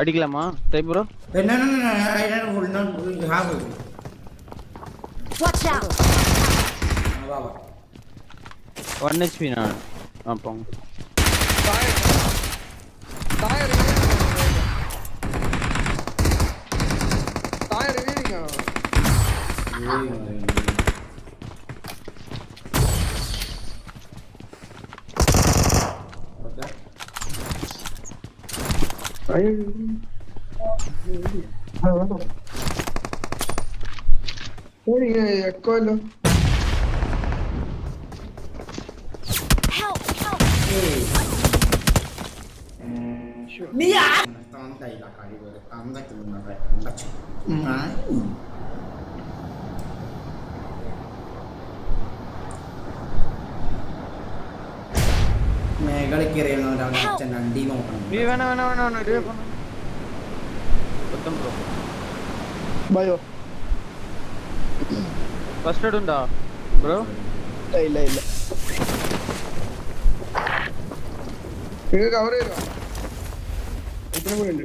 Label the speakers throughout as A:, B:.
A: அடிக்கலாமா? Time bro
B: என்ன என்ன என்ன
C: ஹாவு வாட்ச்
B: அவுட் வா
A: 1 ஹெச்பி நான் ஆ போங்க.
D: டயர் டயர்
B: டயர்
D: എക്കോ അല്ലോ
C: Help! Help!
B: നീ കളിക്ക് എറിയുന്നവന്റെ അവന്റെ അച്ഛൻ അണ്ടി നോക്കണം
A: നീ വേണ വേണ വേണ വേണ ഒരു
E: ബയോ.
A: ഫസ്റ്റ് ഉണ്ടോ? ബ്രോ?
E: ഇല്ല ഇല്ല
D: ഇത് കവർ
E: ഇത്ര പോയിട്ടുണ്ട്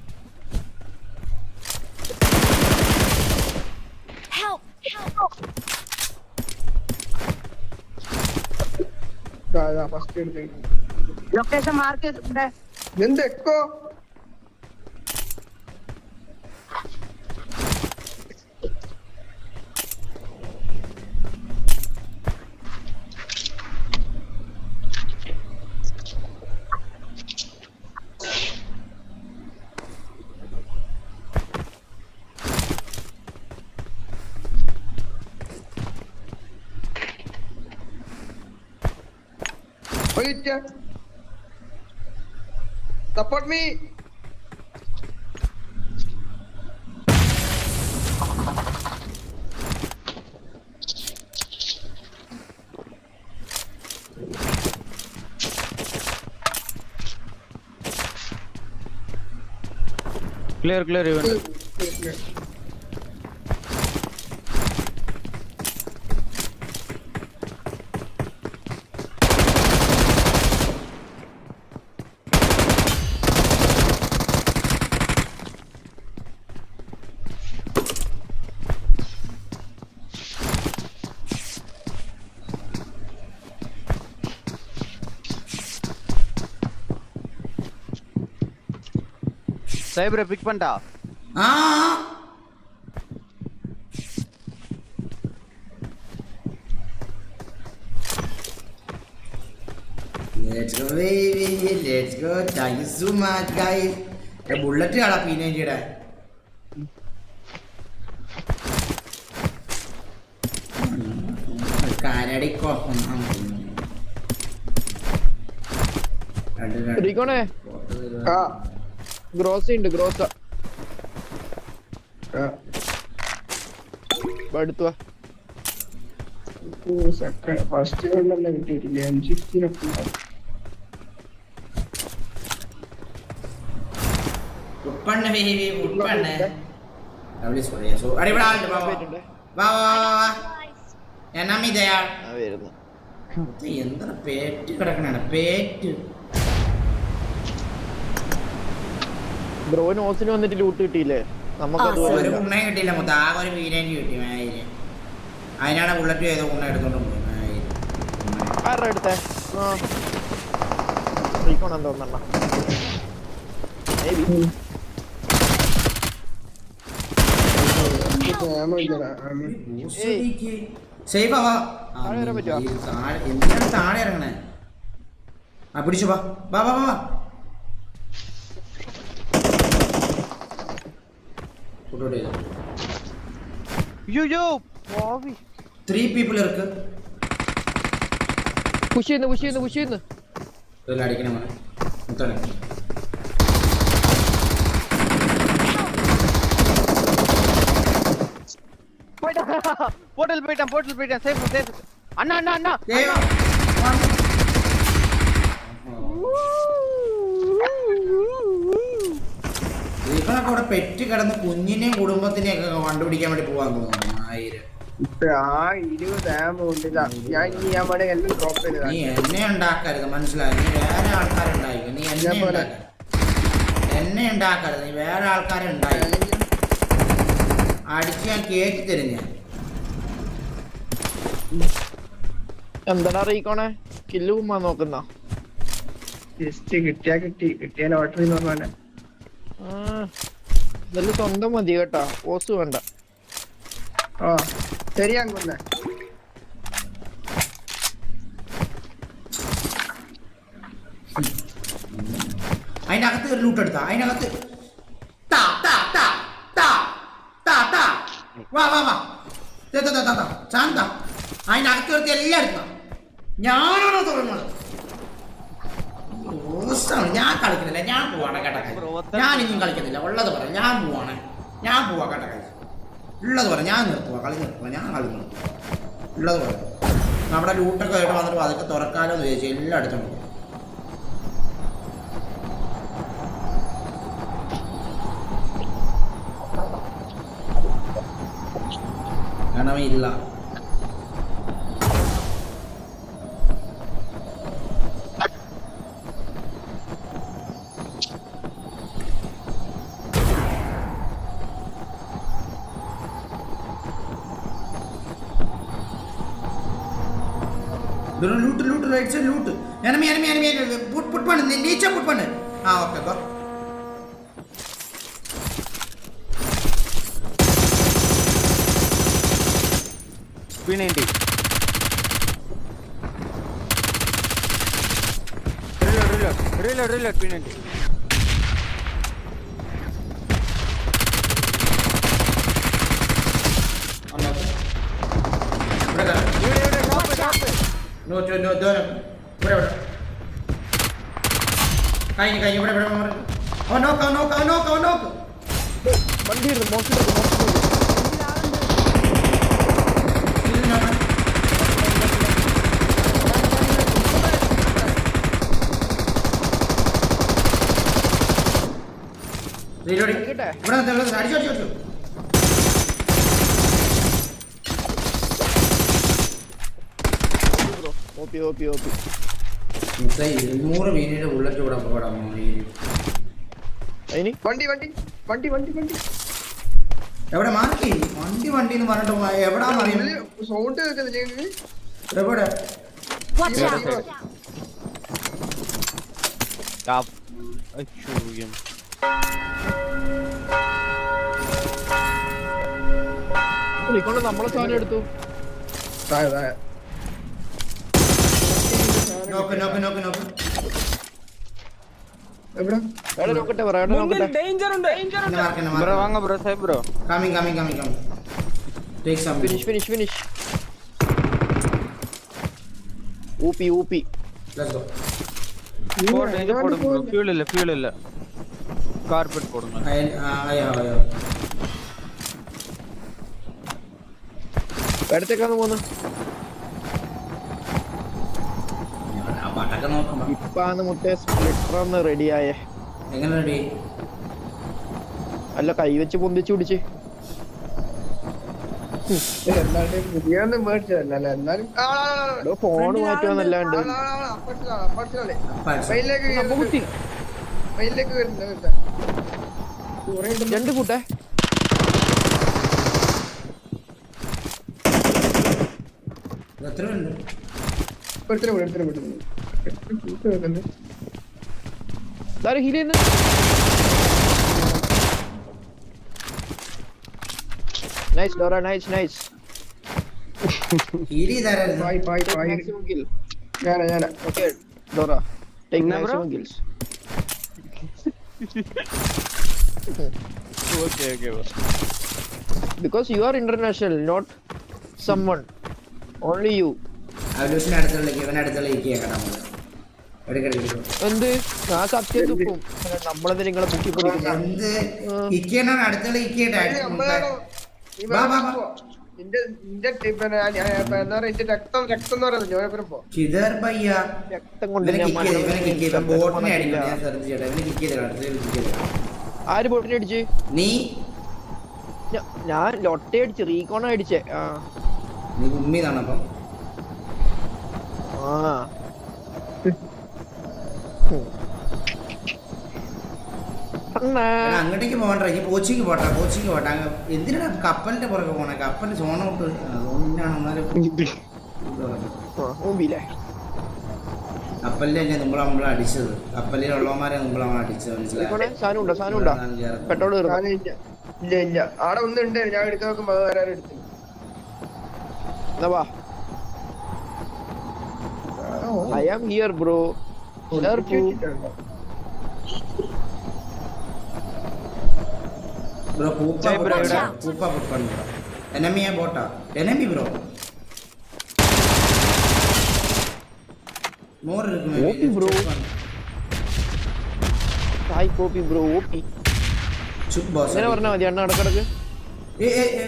E: ഫസ്റ്റ്
D: എടുത്ത്
E: ലൊക്കേഷൻ മാർക്ക് ചെയ്തിട്ടുണ്ട്.
D: എന്ത് here. Support me.
A: Clear, clear, even. Clear, clear, clear. இவன் சைபரை பிக் பண்ணிட்டா
B: ആ Let's go baby, let's go. Thank you so much guys. ഏ ബുള്ളറ്റ് കാണാ പീനേജിയുടെ കരടിക്കോ രണ്ട് രണ്ട്
E: റിക്കോണേ
B: ഫോട്ടോ തരുവാ.
D: ആ
E: ഗ്രോസ് ഉണ്ട് ഗ്രോസ്
D: ആ.
E: അടുത്തു
D: ഫസ്റ്റ് വെള്ളം കിട്ടിയിട്ടില്ല? എം സിക്സ്റ്റീനൊക്കെ
B: ഉപ്പണ്ണ ബേബി. ഉപ്പണ്ണ അവളി സോറി സോ അടി ഇവിടെ ആളുണ്ട്. വാ വാ. വാ വാ എന്നാ ഇതയാ എന്താ പേറ്റ് കിടക്കണ? പേറ്റ്.
E: ബ്രോ നോസിന് വന്നിട്ട് ലൂട്ട് കിട്ടിയില്ലേ? നമുക്ക്
C: ആ,
B: ഒരു. കുണ്ണയും കിട്ടിയില്ല മൊത്തം. ആകെ ഒരു പീനേന് കിട്ടി മായിൽ അതിനാണ് ബുള്ളറ്റ് ചെയ്ത കുണ്ണ എടുത്തോണ്ട് പോയി
E: ആരുടെ അടുത്തേ? ആ.
D: ഇല്ലടാ ആമോ
B: സേഫ് ആവാ. ആ?
E: താഴെ
B: എന്തിനാണ് താഴെ ഇറങ്ങണേ? ആ പിടിച്ചു വാ വാ വാ വാ. വാ Photo എടുക്ക്.
A: അയ്യോ പോവി
B: ത്രീ പീപ്പിൾ ഇറക്ക്
E: പുഷ് ചെയ്യുന്നു പുഷ് ചെയ്യുന്നു പുഷ് ചെയ്യുന്നു
B: ഇതിൽ അടിക്കണേ മോനെ മുത്തണേ
A: പോയിട്ടാ പോർട്ടൽ പോയിട്ടാ പോർട്ടൽ പോയിട്ടാ സേഫ് സേഫ് അണ്ണ അണ്ണ അണ്ണ
B: ദൈവം. ഇവനൊക്കെ അവിടെ പെറ്റ് കിടന്ന് കുഞ്ഞിനെയും കുടുംബത്തിനെയും ഒക്കെ കണ്ടുപിടിക്കാൻ വേണ്ടി പോവാൻ തോന്നുന്നു. ആയിരം. നീ എന്നെ ഉണ്ടാക്കരുത് മനസ്സിലായി? നീ വേറെ ആൾക്കാരുണ്ടായിരിക്കും നീ എന്നെ. ഉണ്ടാക്കരുത്. എന്നെ ഉണ്ടാക്കരുത്. നീ വേറെ ആൾക്കാരെ ഉണ്ടായിരിക്കും. അടിച്ച് ഞാൻ കേറ്റി തരും ഞാൻ.
E: എന്താണ് അറിയിക്കോണേ? കില്ല് കുമ്മാ നോക്കുന്ന.
D: ജസ്റ്റ് കിട്ടിയാ കിട്ടി. കിട്ടിയാൽ ഓട്ടറി പറഞ്ഞ
E: ഇതെല്ലാം സ്വന്തം മതി കേട്ടാ. ഓസ് വേണ്ട.
D: ആ ശരിയാ കൊന്നേ
B: അതിന്റെ അകത്ത് ഒരു ലൂട്ട് എടുത്താ? അതിനകത്ത്. താ, താ, താ, താ, താ, താ. വാ വാ വാ. ദേ. ശാന്ത അതിന്റെ അകത്ത് എടുത്ത് എല്ലാം എടുത്താ? ഞാനാണോ തുടങ്ങുന്നത് ഓസാണ്. ഞാൻ കളിക്കുന്നില്ല. ഞാൻ പോവാണ് കേട്ടക്കായി ഞാൻ ഇനിയും കളിക്കുന്നില്ല. ഉള്ളത് പറ. ഞാൻ പോവാണ്. ഞാൻ പോവാ കേട്ടക്കായി ഉള്ളത് പറ. ഞാൻ നിർത്തുക കളി നിർത്തുക ഞാൻ കളി നിർത്തുക ഉള്ളത് പറ. നമ്മുടെ ലൂട്ടൊക്കെ ആയിട്ട് വന്നിട്ട് അതൊക്കെ തുറക്കാലോ എന്ന് ചോദിച്ചു എല്ലാം എടുത്തോണ്ട് കൊടുക്കും കാരണം ഇല്ല దూరం loot loot right side loot enemy enemy enemy put put
A: పండి నేను నీచే పుట్ పండి ఓకే గో
B: వీణేంటి రీలోడ్
A: రీలోడ్ రీలోడ్ రీలోడ్ వీణేంటి
B: നോ ഇവിടെ ഇവിടെ. കഴിഞ്ഞു കഴിഞ്ഞു. ഇവിടെ ഇവിടെ. ഓ നോക്ക് നോക്ക് നോക്ക് നോക്ക്.
E: വണ്ടി?
B: ഇവിടെ അടിച്ചോ അടിച്ചോ അടിച്ചോ.
E: ഓപ്പി ഓപ്പി
B: ഇരുന്നൂറ് മീനിന്റെ ബുള്ളറ്റ് ഇവിടെ പോടാം
D: വണ്ടി വണ്ടി വണ്ടി വണ്ടി വണ്ടി.
B: എവിടെ മാർക്ക് വണ്ടി വണ്ടി എന്ന് പറഞ്ഞിട്ട് എവിടാ
D: സൗണ്ട്
B: എവിടെ
E: നമ്മളെ സാധനം എടുത്തു.
D: താഴെ താഴെ.
B: നോക്ക് നോക്ക് നോക്ക് നോക്ക്.
D: എവിടെ?
E: എവിടെ നോക്കട്ടെ ബ്രോ എവിടെ നോക്കട്ടെ.
B: ഡേഞ്ചർ ഉണ്ട്. ഡേഞ്ചർ
A: ഉണ്ട്.
B: ബ്രോ
A: വാങ്ങ bro safe
B: bro. Coming coming coming coming take
E: some finish finish finish ഊപി
B: ഊപി ഗോ
A: ഫോർ ഡേഞ്ചർ പോടും ബ്രോ ഫ്യൂൾ ഇല്ല ഫ്യൂൾ
B: ഇല്ല. കാർപെറ്റ്
E: പോടും ഐ
B: ഐ ഹാവ് ഐ
E: ഇപ്പാന്ന് മുട്ടേ സ്പ്ലിറ്റർ ഒന്ന് റെഡിയായേ
B: എങ്ങനെ റെഡി
E: അല്ല കൈ വെച്ച് പൊന്തിച്ച് പിടിച്ച്. ഫോണ് മാറ്റുവാന്നല്ലാണ്ട്. രണ്ട് കൂട്ടെ
B: എത്ര ഉണ്ട്
D: ഒരുത്തനെ വിട്, ഒരുത്തനെ വിട്. കൂട്ട്
E: ഹീൽ ചെയ്യുന്നു nice Dora nice nice
B: heal ചെയ്താരായിരുന്നു
D: പായ്, പായ്, പായ്.
E: മാക്സിമം കിൽ
D: ഞാനാ ഞാനാ
E: okay
A: Dora take?
E: Maximum kills
A: okay okay
E: because you are international not someone. Only you.
B: അവലൂസിന് അടുത്തുള്ളിലേക്ക് ഇവൻ അടുത്തുള്ളിലേക്ക് കേട്ടോ നമ്മൾ. എടുക്കടിക്കും
E: എന്ത്? ഞാൻ സത്യം തുപ്പും. നമ്മളെന്ത് നിങ്ങളെ
B: അടുത്തുള്ള
D: രക്തം രക്തം എന്ന് പറയുന്നത് പോ.
B: ചിതർ
E: രക്തം കൊണ്ട് ആര് ബോട്ടിനെ അടിച്ച്?
B: നീ?
E: ഞാൻ ലൊട്ട അടിച്ച് റീകോണ അടിച്ചേ. ആ.
B: നീ
E: ആ.
B: അങ്ങോട്ടേക്ക് പോകണ്ട ഈ കോച്ചിക്ക് പോട്ടെ കോച്ചിക്ക് പോട്ടെ. അങ്ങ് എന്തിനാ കപ്പലിന്റെ പുറകെ പോണേ? എന്നാലും പറഞ്ഞത്.
E: ആ, മുമ്പില്ലേ
B: കപ്പലിലെ തന്നെ നമ്മൾ നമ്മളെ അടിച്ചത്. കപ്പലിലുള്ളവന്മാരെ നമ്മൾ നമ്മളെ അടിച്ചത്
E: റീകോണെ സാധനം ഉണ്ടോ സാധനം ഉണ്ടോ പെട്രോൾ കയറും
D: ഇല്ല ഇല്ല ഇല്ല. ആടെ ഒന്നുണ്ട് ഞാൻ എടുത്ത് നോക്കുമ്പോ വേറെ
B: പൂപ്പ
A: Jai bro,
B: പൊട്ടണ്ട.
C: ഇവിടെ.
B: പൂപ്പ പൊട്ടണ്ട എനമിയെ ബോട്ടാ എനമി ബ്രോ. മോർ
E: ഓപ്പി bro. ഹായ് കോപ്പി ബ്രോ ഓപ്പി. ഇങ്ങനെ പറഞ്ഞാ മതി എണ്ണ അടക്കടക്ക്
B: ഏ ഏ ഏ,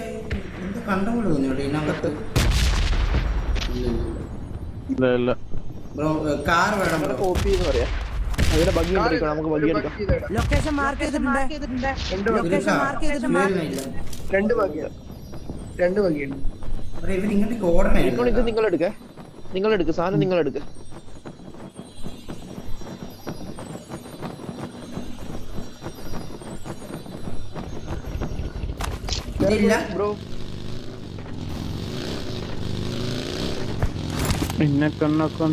B: എന്ത് കണ്ട പോലെ തോന്നി കേട്ടോ ഇതിനകത്ത്?
A: ഇല്ല ഇല്ല.
B: ബ്രോ കാർ വേണം ബ്രോ
E: കോപ്പി എന്ന് പറയാ. അതിനെ ബഗ്ഗി എടുക്കണം നമുക്ക് ബഗ്ഗി എടുക്കാം
F: ലൊക്കേഷൻ മാർക്ക് ചെയ്തിട്ടുണ്ട്.
D: രണ്ട്
B: ഒരു
D: ബഗ്ഗി
B: കാർ.
F: mark ചെയ്തിട്ട്
D: രണ്ട് ബഗ്ഗി രണ്ട് ബഗ്ഗിയുണ്ട്
B: ബ്രോ, ഇവർ ഇങ്ങോട്ടേക്ക് ഓടണേ
E: ഇത് നിങ്ങൾ എടുക്ക നിങ്ങൾ എടുക്ക് സാധനം നിങ്ങൾ എടുക്ക്
B: ഇതില്ല.
E: ബ്രോ
A: പിന്നെ കണ്ണൊക്കെ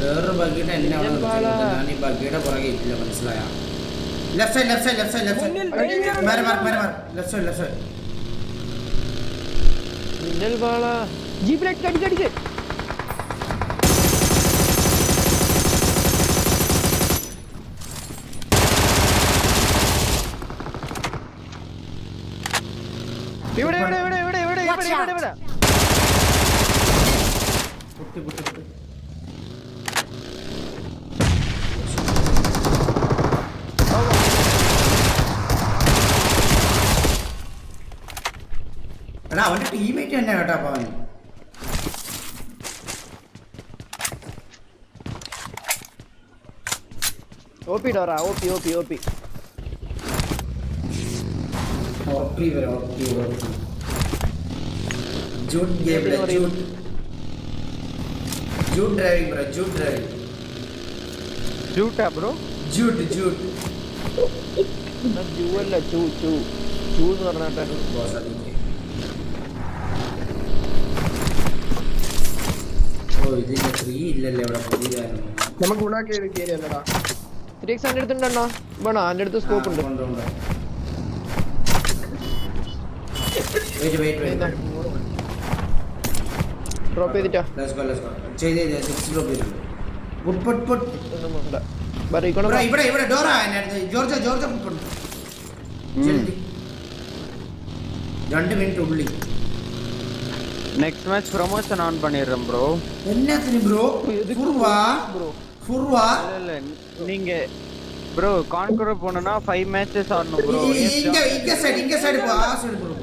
B: വേറൊരു ബഗ്ഗിയുടെ എന്നെ അവിടെ.
E: പാളാ.
B: ഞാൻ ഈ ബഗ്ഗിയുടെ പുറകെ ഇല്ല മനസ്സിലായ? Left side left side
F: left
B: side
F: left side
B: മാറി മാറി മാറി മാറി. ലെഫ്റ്റ് സൈഡ് ലെഫ്റ്റ് സൈഡ്
E: മിന്നൽ വാള ജീപ്പിലേക്ക് അടിക്ക് അടിക്ക്
A: ഇവിടെ ഇവിടെ ഇവിടെ ഇവിടെ ഇവിടെ ഇവിടെ ഇവിടെ. ഇവിടെ
B: പൊട്ടി പൊട്ടി പൊട്ടി എടാ അവന്റെ ടീമേറ്റ് തന്നെ കേട്ടോ പവൻ
E: ഓപ്പി ഡോറ ഓപ്പി ഓപ്പി ഓപ്പി
B: ഓപ്പി വരെ ഓപ്പി ഓപ്പി ജൂട്ട് ഗെയിം
E: ബ്രോ.
B: ജൂട്ട്. ജൂട്ട് ഡ്രൈവിംഗ് ബ്രോ ജൂട്ട് ഡ്രൈവിംഗ്.
A: ജൂട്ടാ ബ്രോ?
B: ജൂട്ട് ജൂട്ട്.
E: ജൂ അല്ല ചൂ ചൂ. ചൂ എന്ന് പറഞ്ഞാട്ടെ.
B: ബോസ് അതിന്റെ
D: നമുക്ക് ഗുണാക്കി കയറിയല്ലടാ
E: ത്രീ എക്സ് എന്റെ അടുത്തുണ്ടോ വേണോ? എന്റെ അടുത്ത് സ്കോപ്പ് ഉണ്ട്.
B: ഉണ്ട് ഉണ്ട്. വെയിറ്റ് വെയിറ്റ് വെയിറ്റ്
E: ഡ്രോപ്പ് ചെയ്തിട്ടോ?
B: ഇവിടെ ഇവിടെ ഡോറ ജോർജ ജോർജ രണ്ട് മിനിറ്റ് ഉള്ളി.
A: நெக்ஸ்ட் மேட்ச் ப்ரமோஷன் ஆன் பண்ணிடுறேன் ப்ரோ
B: என்ன ப்ரோ
E: ஃபுர்வா
B: ஃபுர்வா
A: இல்ல இல்ல நீங்க ப்ரோ கான்கரோ போனனா ஃபைவ் மேட்சஸ் ஆடணும் ப்ரோ
B: இங்க இங்க சைடு இங்க சைடு போ சைடு ப்ரோ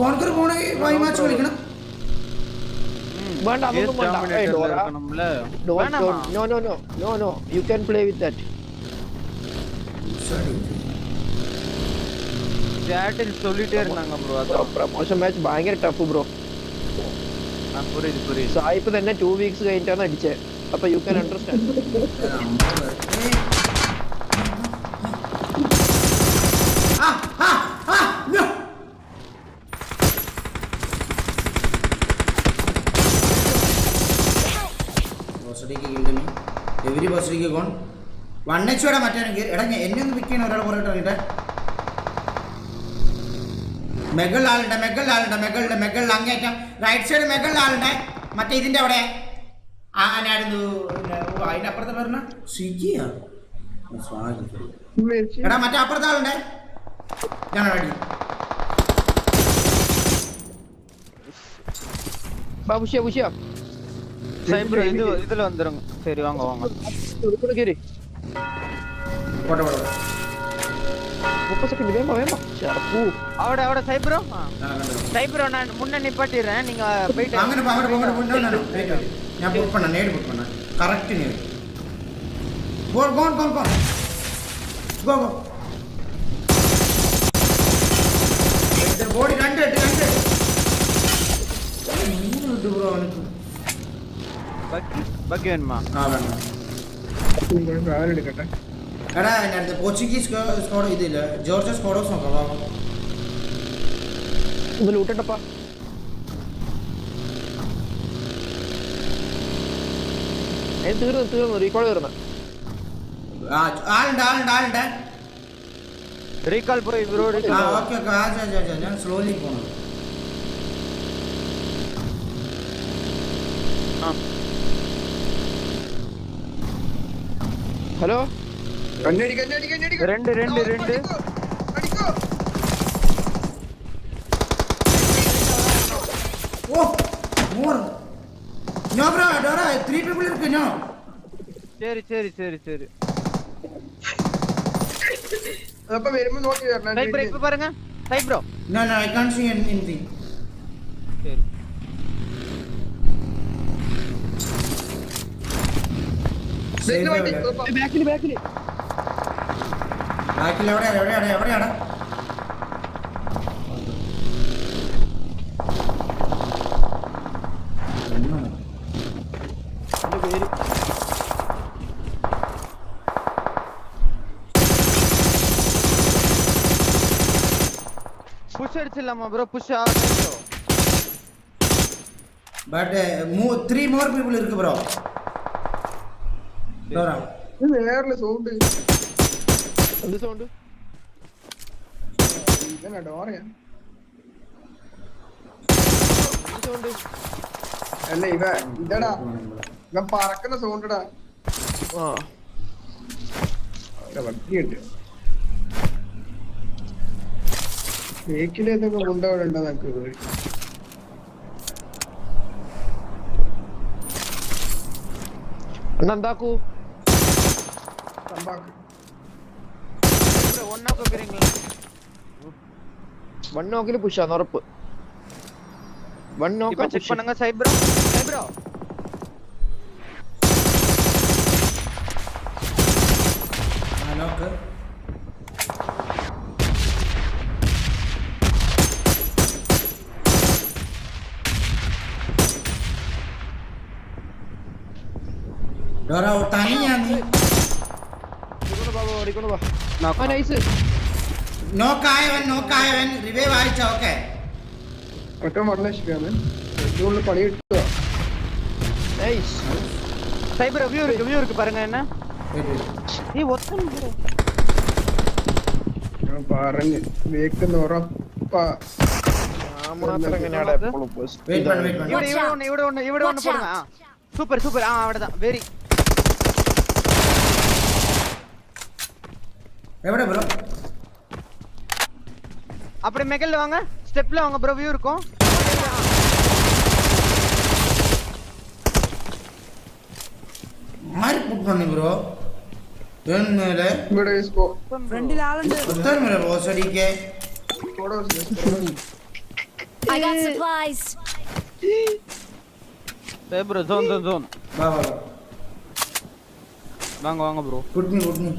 B: கான்கரோ
E: போனா 5 மேட்ச் ஓடிக்கணும் வேண்டாம்
A: அது
E: வேண்டாம்
A: ஏய்
E: Dora. No no no no no you can play with that சரி
A: சேட்டில் சொல்லிட்டே இருந்தாங்க ப்ரோ அதான்.
E: ப்ரமோஷன் மேட்ச்
A: பயங்கர டஃப் ப்ரோ
E: സായിപ്പ് തന്നെ ടു വീക്സ് കഴിഞ്ഞിട്ടാണ് അടിച്ചത് അപ്പൊ യു ക്യാൻ അണ്ടർസ്റ്റാൻഡ്
B: എവരി ബസ്സിലേക്ക് കോൺ വൺ എച്ച് എടാ മറ്റേ എടാ എന്നെ ഒന്ന് പിക്ക് ചെയ്യണം ഒരാൾ പുറകെ ഇറങ്ങിട്ടെ മെഗളിൽ ആളുണ്ട് മെഗളിൽ ആളുണ്ട് മെഗളിൽ മെഗളിൽ അങ്ങേറ്റം റൈറ്റ് സൈഡ് മെഗളിൽ ആളുണ്ട് മറ്റേ ഇതിന്റെ അവിടെ ആ ആരായിരുന്നു പിന്നെ, ഓ, അതിന്റെ അപ്പുറത്തെ പറഞ്ഞ സ്വിഗ്ഗിയാ ഓ, സ്വാഗതം. എടാ മറ്റേ അപ്പുറത്തെ ആളുണ്ട് ഞാൻ റെഡി
E: பா புஷியா புஷியா
A: சைப்ரோ இது இதுல வந்துருங்க சரி வாங்க வாங்க
E: கூட கேரி
B: പോട്ടെ പോട്ടെ പോട്ടെ.
E: முப்பது செகண்ட் வேமா வேமா?
A: சரப்பு அவட
B: அவட சைப்ரோ?
A: சைப்ரோ நான் முன்ன நிப்பாட்டிறேன் நீங்க போயிட்டு
B: அங்க அங்க அங்க போ நான் போயிட்டு நான் புக் பண்ண நேட் புக் பண்ண. கரெக்ட் நேட் போ போ போ போ போ போ இந்த போடி ரெண்டு ரெண்டு ரெண்டு நீங்க விட்டு ப்ரோ அவனுக்கு.
A: பக்கி பக்கி வேணுமா?
B: ஆ வேணும்?
D: வேலையிடு கேட்டேன்
B: എടാ എന്റെ അടുത്ത് പോർച്ചുഗീസ് സ്കോഡ് ഇതില്ല ജോർജ് സ്കോഡോസ് നോക്കാം
E: ഇത് ലൂട്ടിട്ടപ്പാ തീർന്നു തീർന്നു റീകോൾ തീർന്നു.
B: ആളുണ്ട് ആളുണ്ട് ആളുണ്ട്.
A: റീകോൾ ബ്രോ ബ്രോ
B: ആ ഓക്കേ ഓക്കേ ആജ് ആജ് ആജ് ഞാൻ സ്ലോലി പോണം.
E: ഹലോ
A: രണ്ട് രണ്ട് രണ്ട്.
B: ഓ മോർ ഞാൻ ബ്രോ ഡോറാ 3 ട്രിപ്പിൾ இருக்கு ഞാൻ.
A: ശരി ശരി ശരി ശരി.
D: അപ്പ വരുമ്പോൾ നോക്കി വരണം.
A: Type break പറങ്ങ
B: bro no I can't see anything
A: ശരി.
E: ബാക്കിൽ ബാക്കിൽ
B: ബാക്കിൽ എവിടെയാണ്? എവിടെയാണ് എവിടെയാണ്
A: புஷ் அடிச்சிடலாமா ப்ரோ புஷ் ஆகுது
B: பட் மூ த்ரீ மோர் பீப்புள் இருக்கு ப்ரோ
D: ஏர்ல சவுண்ட்
E: എന്ത് സൗണ്ട്
D: ഡോറയാ? അല്ല ഇവ ഇതടാ ഇവ പറക്കുന്ന സൗണ്ടടാ.
E: ആ.
D: കൊണ്ടവിടെ നമുക്ക്
E: അണ്ണ എന്താക്കൂ? വൺ നോക്കിൽ പുഷ് ആണ് ഉറപ്പ്. വൺ നോക്ക്
A: ചെക്ക്
E: പണങ്ങ
A: സൈബ്രോ?
E: സൈബ്രോ?
B: നോക്കായവൻ നോക്കായവൻ റിവൈവ് അയച്ച ഓക്കെ
D: ഒറ്റ വളരെ ഇഷ്ടമാണ് ഇതുകൊണ്ട് പണി കിട്ടുക
E: നൈസ്
A: சைப்ரோ வியூ இருக்கு வியூ இருக்கு பாருங்க என்ன நீ ஒத்தன் ப்ரோ
D: ഞാൻ പറഞ്ഞു വേക്കുന്ന ഉറപ്പാ
E: ഞാൻ മാത്രം എങ്ങനെയാടാ എപ്പോഴും
B: വെയിറ്റ് എവിടെ ബ്രോ
A: அப்படி மெகல்ல வாங்க ஸ்டெப்ல வாங்க ப்ரோ வியூ இருக்கும்
B: ആര് പുട്ട് പണി ബ്രോ എന്നല്ലേ
D: ഇവിടെ സ്കോ
F: ഫ്രണ്ടിൽ ആളുണ്ട്
B: ഒത്തൻ മേലെ റോസ് അടിക്കേ
C: I got supplies.
A: சரி ப்ரோ ஜோன் ஜோன் ஜோன்
B: വാ വാ വാ
A: வாங்க வாங்க bro
B: good me good me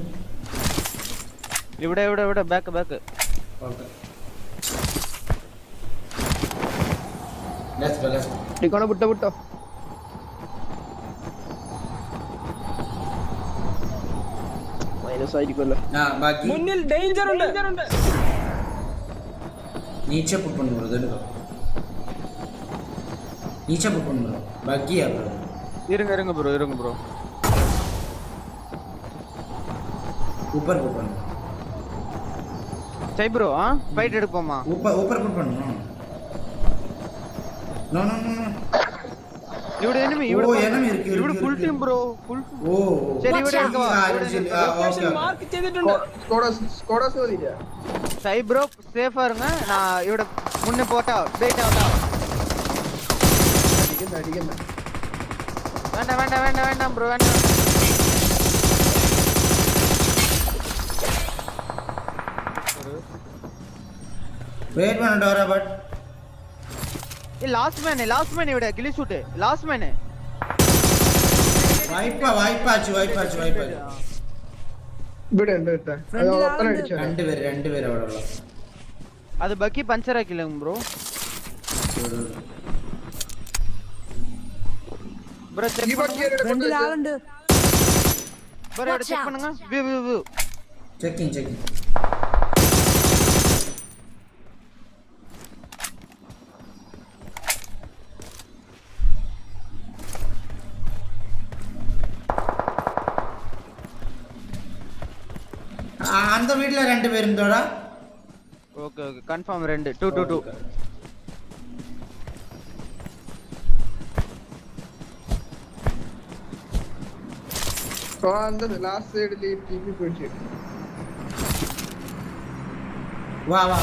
A: ഇവിടെ ഇവിടെ ഇവിടെ ബാക്ക് ബാക്ക്
E: ടിക്കോണ വിട്ടോ വിട്ടോ മൈനസ് ആയിരിക്കുമല്ലോ
F: മുന്നിൽ ഡേഞ്ചർ ഉണ്ട്.
B: നീച്ച പുട്ടുണ്ട് ബ്രോ നീച്ച പുട്ടുണ്ട് ബ്രോ ബാക്കിയാ ബ്രോ.
A: இருங்க இருங்க ப்ரோ இருங்க ப்ரோ
B: சூப்பர்
A: சை ப்ரோ ஃபைட் எடுப்போமா?
B: ஓப்பர் ஓப்பர் புட் பண்ணணும் நோ நோ நோ
A: இவட
B: எனிமி
A: இவட
B: எனிமி இருக்கு
A: இவட ஃபுல் டீம் ப்ரோ ஃபுல்
B: ஓ
A: சரி
C: இவட
A: எடுக்க
B: வா
F: ஓகே மார்க்
D: செய்துட்டு ஸ்கோடஸ் ஸ்கோடஸ் ஓடியா
A: சை ப்ரோ சேஃபா இருங்க. நான் இவட முன்ன போட்டா வெயிட் ஆவுடா
D: அடிக்கணும் அடிக்கணும்.
A: வேண்டாம் வேண்டாம் வேண்டாம் வேண்டாம் ப்ரோ வேண்டாம்.
B: வெயிட் பண்ணிட்டு வரேன் but
A: a last man last man விட கில்லி ஷூட் லாஸ்ட் மேன்
D: வைப்பா
F: வைப்பாச்சு
D: வைப்பாச்சு
F: வைப்பாச்சு
D: அது
B: ரெண்டு பேர் ரெண்டு பேர்
A: அது பக்கி பஞ்சர் ஆக்கிலங்க ப்ரோ ப்ரோ செக் பண்ணுங்க.
F: ரெண்டு லாண்ட்
A: ப்ரோ செக் பண்ணுங்க. வியூ வியூ
B: செக்கிங் செக்கிங்
A: ఉందోడా ఓకే ఓకే కన్ఫర్మ్ రెండు టూ టూ
D: టూ ലാസ്റ്റ് സൈഡിൽ ടിപി പോയിട്ട്
B: വാ വാ.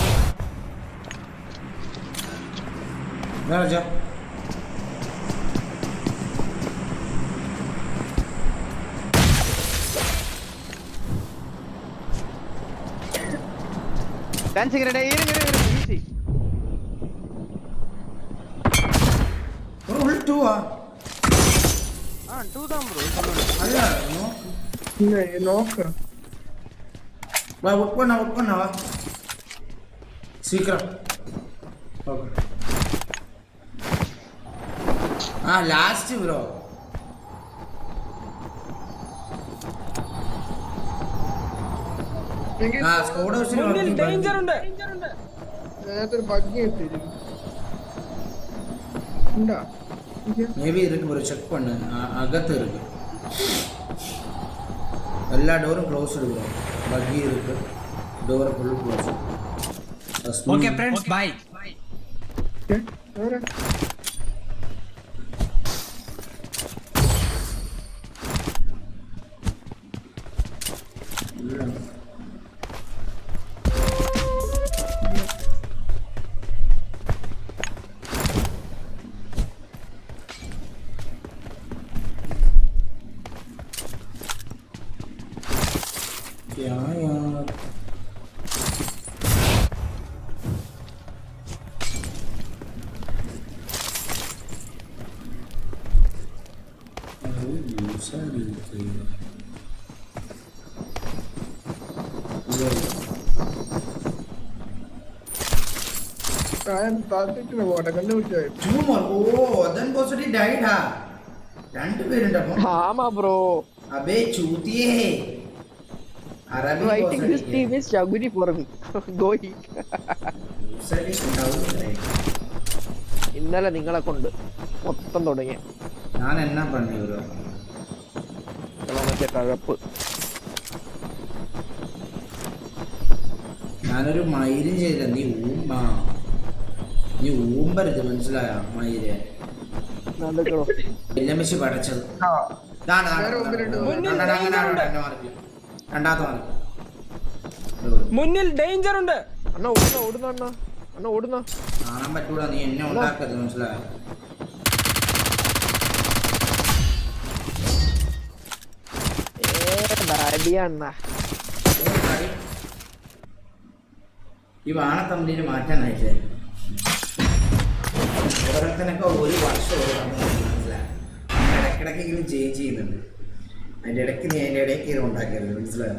B: വേറെ
A: டான்சிங் ரெடி இருங்க இருங்க இருங்க ஈஸி
B: ഒരു ഉൾ ടൂവാ
A: ஆ டூ தான் ப்ரோ சொல்லுங்க
B: അല്ല നോക്ക്
D: നോക്ക
B: வா ஒர்க் பண்ண ஒர்க் பண்ண வா சீக்கிரம் ஓகே ஆ லாஸ்ட் ப்ரோ ആ இருக்கு ப்ரோ செக் பண்ணு அகத்து இருக்கு எல்லா டோரும் க்ளோஸ் ப்ரோ பக்கி இருக்கு door full close
G: okay friends bye
D: bye
B: क्या यार I'm talking
D: about a conductor. Tumor.
B: Oh, then possibly died, huh? Can't be in
E: the. Hama,
B: bro. Abe, chutie.
E: Writing this team is Shakuni for me ഗോയി ഇന്നലെ നിങ്ങളെ കൊണ്ട് മൊത്തം തുടങ്ങിയ
B: ഞാൻ എന്നാ പണി
E: മറ്റേ കഴപ്പ്
B: ഞാനൊരു മയിലും ചെയ്തില്ല നീ ഊമ്പ നീ ഊമ്പരുത് മനസ്സിലായ
E: മയിൽ
B: വെല്ലമ്മശി പടച്ചത് അങ്ങനെ, രണ്ടാമത്തെ മാർക്ക്
F: മുന്നിൽ ഡേഞ്ചർ ഉണ്ട്.
E: അണ്ണ ഓടുന്ന ഓടുന്ന അണ്ണ. അണ്ണ ഓടുന്ന.
B: കാണാൻ പറ്റൂല നീ എന്നെ ഉണ്ടാക്കരുത് മനസ്സിലായ?
E: ഏ അണ്ണ.
B: ഈ വാണത്തമ്പിന് മാറ്റാൻ അയച്ചേ. ഓരോരുത്തനൊക്കെ ഒരു വർഷം ഓരോ company മനസ്സിലായോ? ഇടയ്ക്കിടയ്ക്ക് ഇങ്ങനെ ചേഞ്ച് ചെയ്യുന്നുണ്ട്. അതിന്റെ ഇടയ്ക്ക് നീ അതിന്റെ ഇടയ്ക്ക് ഇത് ഉണ്ടാക്കിയത് മനസ്സിലായോ?